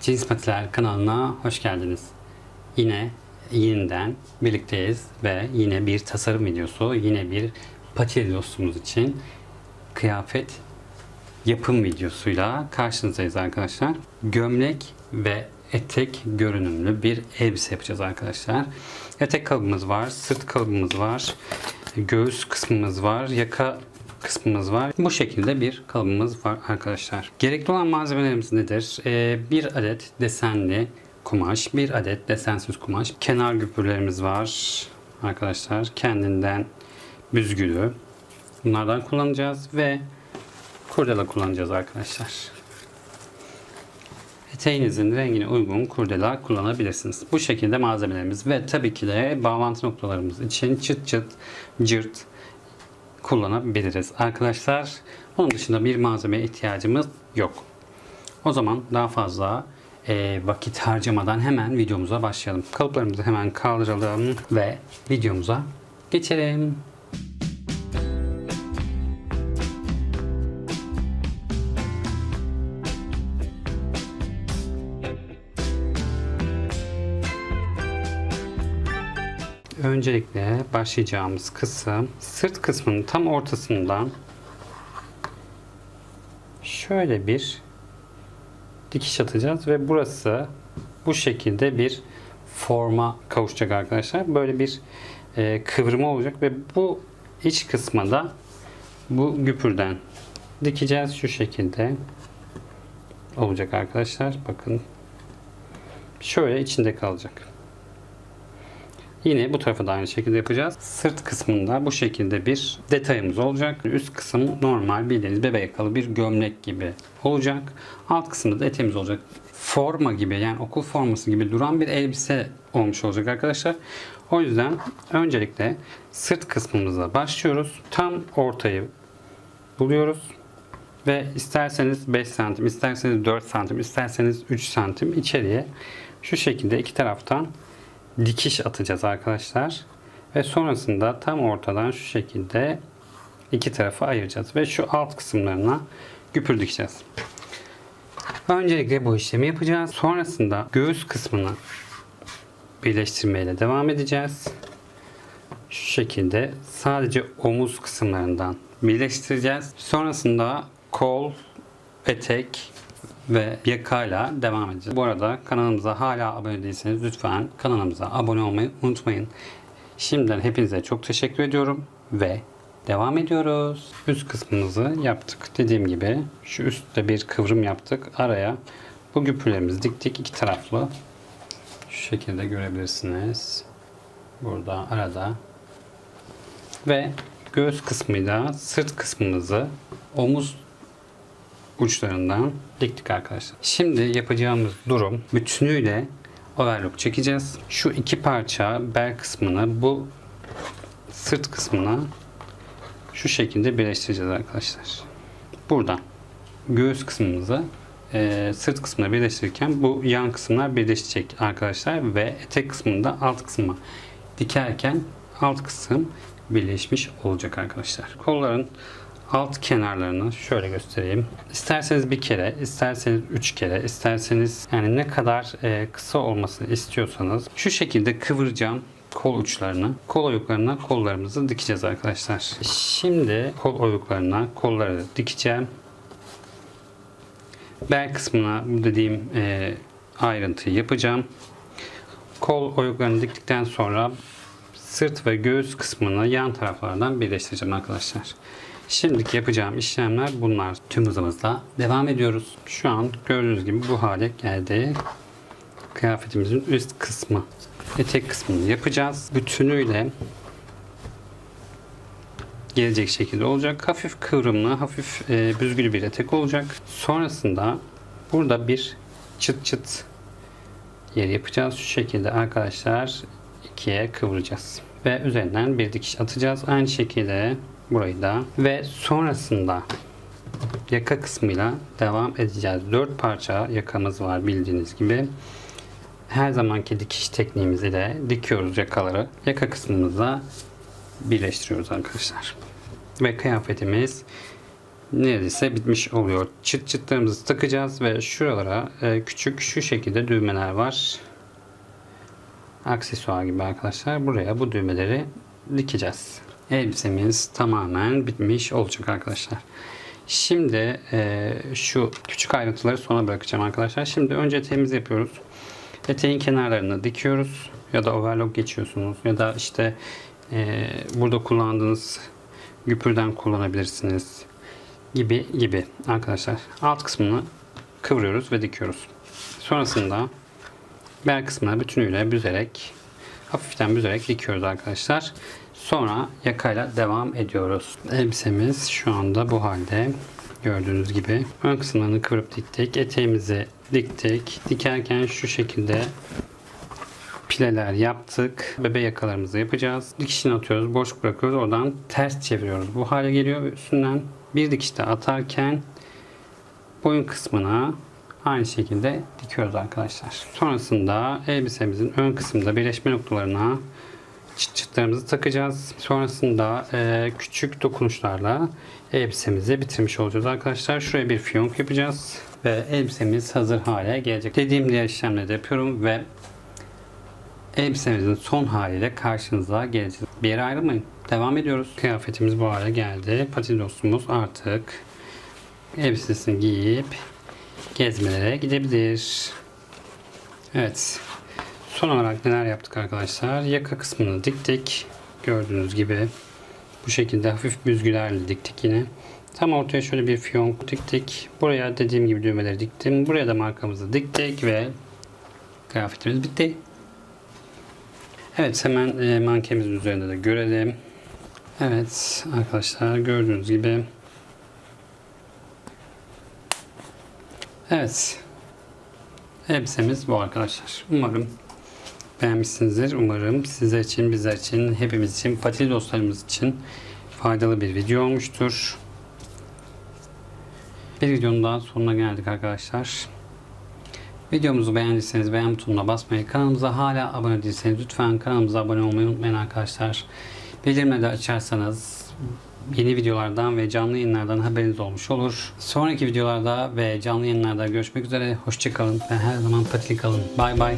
Cins Patiler kanalına hoş geldiniz. Yine yeniden birlikteyiz ve yine bir tasarım videosu, yine bir pati dostumuz için kıyafet yapım videosuyla karşınızdayız arkadaşlar. Gömlek ve etek görünümlü bir elbise yapacağız arkadaşlar. Etek kalıbımız var, sırt kalıbımız var, göğüs kısmımız var, yaka kısmımız var. Bu şekilde bir kalıbımız var arkadaşlar. Gerekli olan malzemelerimiz nedir? Ee, bir adet desenli kumaş, bir adet desensiz kumaş. Kenar güpürlerimiz var arkadaşlar. Kendinden büzgülü. Bunlardan kullanacağız ve kurdela kullanacağız arkadaşlar. Eteğinizin rengine uygun kurdela kullanabilirsiniz. Bu şekilde malzemelerimiz ve tabii ki de bağlantı noktalarımız için çıt çıt cırt kullanabiliriz arkadaşlar. Onun dışında bir malzemeye ihtiyacımız yok. O zaman daha fazla e, vakit harcamadan hemen videomuza başlayalım. Kalıplarımızı hemen kaldıralım ve videomuza geçelim. Öncelikle başlayacağımız kısım sırt kısmının tam ortasından şöyle bir dikiş atacağız ve burası bu şekilde bir forma kavuşacak arkadaşlar. Böyle bir e, kıvrımı olacak ve bu iç kısma da bu güpürden dikeceğiz şu şekilde olacak arkadaşlar. Bakın şöyle içinde kalacak. Yine bu tarafa da aynı şekilde yapacağız. Sırt kısmında bu şekilde bir detayımız olacak. Üst kısım normal bildiğiniz bebek yakalı bir gömlek gibi olacak. Alt kısımda da eteğimiz olacak. Forma gibi yani okul forması gibi duran bir elbise olmuş olacak arkadaşlar. O yüzden öncelikle sırt kısmımıza başlıyoruz. Tam ortayı buluyoruz. Ve isterseniz 5 santim, isterseniz 4 santim, isterseniz 3 santim içeriye şu şekilde iki taraftan dikiş atacağız arkadaşlar. Ve sonrasında tam ortadan şu şekilde iki tarafı ayıracağız. Ve şu alt kısımlarına güpür dikeceğiz. Öncelikle bu işlemi yapacağız. Sonrasında göğüs kısmını birleştirmeyle devam edeceğiz. Şu şekilde sadece omuz kısımlarından birleştireceğiz. Sonrasında kol, etek ve yakayla devam edeceğiz. Bu arada kanalımıza hala abone değilseniz lütfen kanalımıza abone olmayı unutmayın. Şimdiden hepinize çok teşekkür ediyorum ve devam ediyoruz. Üst kısmımızı yaptık. Dediğim gibi şu üstte bir kıvrım yaptık. Araya bu güpürlerimizi diktik iki taraflı. Şu şekilde görebilirsiniz. Burada arada ve göğüs kısmıyla sırt kısmımızı omuz uçlarından diktik arkadaşlar. Şimdi yapacağımız durum bütünüyle overlock çekeceğiz. Şu iki parça bel kısmını bu sırt kısmına şu şekilde birleştireceğiz arkadaşlar. Buradan göğüs kısmımızı e, sırt kısmına birleştirirken bu yan kısımlar birleşecek arkadaşlar ve etek kısmında alt kısma dikerken alt kısım birleşmiş olacak arkadaşlar. Kolların alt kenarlarını şöyle göstereyim. İsterseniz bir kere, isterseniz üç kere, isterseniz yani ne kadar e, kısa olmasını istiyorsanız şu şekilde kıvıracağım kol uçlarını. Kol oyuklarına kollarımızı dikeceğiz arkadaşlar. Şimdi kol oyuklarına kolları dikeceğim. Bel kısmına bu dediğim e, ayrıntıyı yapacağım. Kol oyuklarını diktikten sonra sırt ve göğüs kısmını yan taraflardan birleştireceğim arkadaşlar. Şimdiki yapacağım işlemler bunlar. Tüm hızımızla devam ediyoruz. Şu an gördüğünüz gibi bu hale geldi. Kıyafetimizin üst kısmı. Etek kısmını yapacağız. Bütünüyle gelecek şekilde olacak. Hafif kıvrımlı, hafif e, büzgülü bir etek olacak. Sonrasında burada bir çıt çıt yer yapacağız. Şu şekilde arkadaşlar ikiye kıvıracağız. Ve üzerinden bir dikiş atacağız. Aynı şekilde burayı da ve sonrasında yaka kısmıyla devam edeceğiz. 4 parça yakamız var bildiğiniz gibi. Her zamanki dikiş tekniğimiz ile dikiyoruz yakaları. Yaka kısmımıza birleştiriyoruz arkadaşlar. Ve kıyafetimiz neredeyse bitmiş oluyor. Çıt çıtlarımızı takacağız ve şuralara e, küçük şu şekilde düğmeler var. Aksesuar gibi arkadaşlar. Buraya bu düğmeleri dikeceğiz. Elbisemiz tamamen bitmiş olacak arkadaşlar. Şimdi e, şu küçük ayrıntıları sona bırakacağım arkadaşlar. Şimdi önce eteğimizi yapıyoruz. Eteğin kenarlarını dikiyoruz ya da overlock geçiyorsunuz ya da işte e, burada kullandığınız güpürden kullanabilirsiniz gibi gibi arkadaşlar. Alt kısmını kıvırıyoruz ve dikiyoruz. Sonrasında bel kısmını bütünüyle büzerek hafiften büzerek dikiyoruz arkadaşlar. Sonra yakayla devam ediyoruz. Elbisemiz şu anda bu halde. Gördüğünüz gibi ön kısımlarını kıvırıp diktik. Eteğimizi diktik. Dikerken şu şekilde pileler yaptık. Bebe yakalarımızı yapacağız. Dikişini atıyoruz. Boşluk bırakıyoruz. Oradan ters çeviriyoruz. Bu hale geliyor üstünden bir dikişte atarken boyun kısmına aynı şekilde dikiyoruz arkadaşlar. Sonrasında elbisemizin ön kısmında birleşme noktalarına çıt çıtlarımızı takacağız. Sonrasında e, küçük dokunuşlarla elbisemizi bitirmiş olacağız arkadaşlar. Şuraya bir fiyonk yapacağız ve elbisemiz hazır hale gelecek. Dediğim diğer işlemleri de yapıyorum ve elbisemizin son haliyle karşınıza geleceğiz. Bir yere ayrılmayın. Devam ediyoruz. Kıyafetimiz bu hale geldi. Pati dostumuz artık elbisesini giyip gezmelere gidebilir. Evet. Son olarak neler yaptık arkadaşlar? Yaka kısmını diktik. Gördüğünüz gibi bu şekilde hafif büzgülerle diktik yine. Tam ortaya şöyle bir fiyonk diktik. Buraya dediğim gibi düğmeleri diktim. Buraya da markamızı diktik ve kıyafetimiz bitti. Evet hemen e, mankemizin üzerinde de görelim. Evet arkadaşlar gördüğünüz gibi Evet elbisemiz bu arkadaşlar. Umarım beğenmişsinizdir. Umarım sizler için, bizler için, hepimiz için, patili dostlarımız için faydalı bir video olmuştur. Bir videonun daha sonuna geldik arkadaşlar. Videomuzu beğendiyseniz beğen butonuna basmayı, kanalımıza hala abone değilseniz lütfen kanalımıza abone olmayı unutmayın arkadaşlar. Bildirimleri de açarsanız yeni videolardan ve canlı yayınlardan haberiniz olmuş olur. Sonraki videolarda ve canlı yayınlarda görüşmek üzere. Hoşçakalın ve her zaman patili kalın. Bay bay.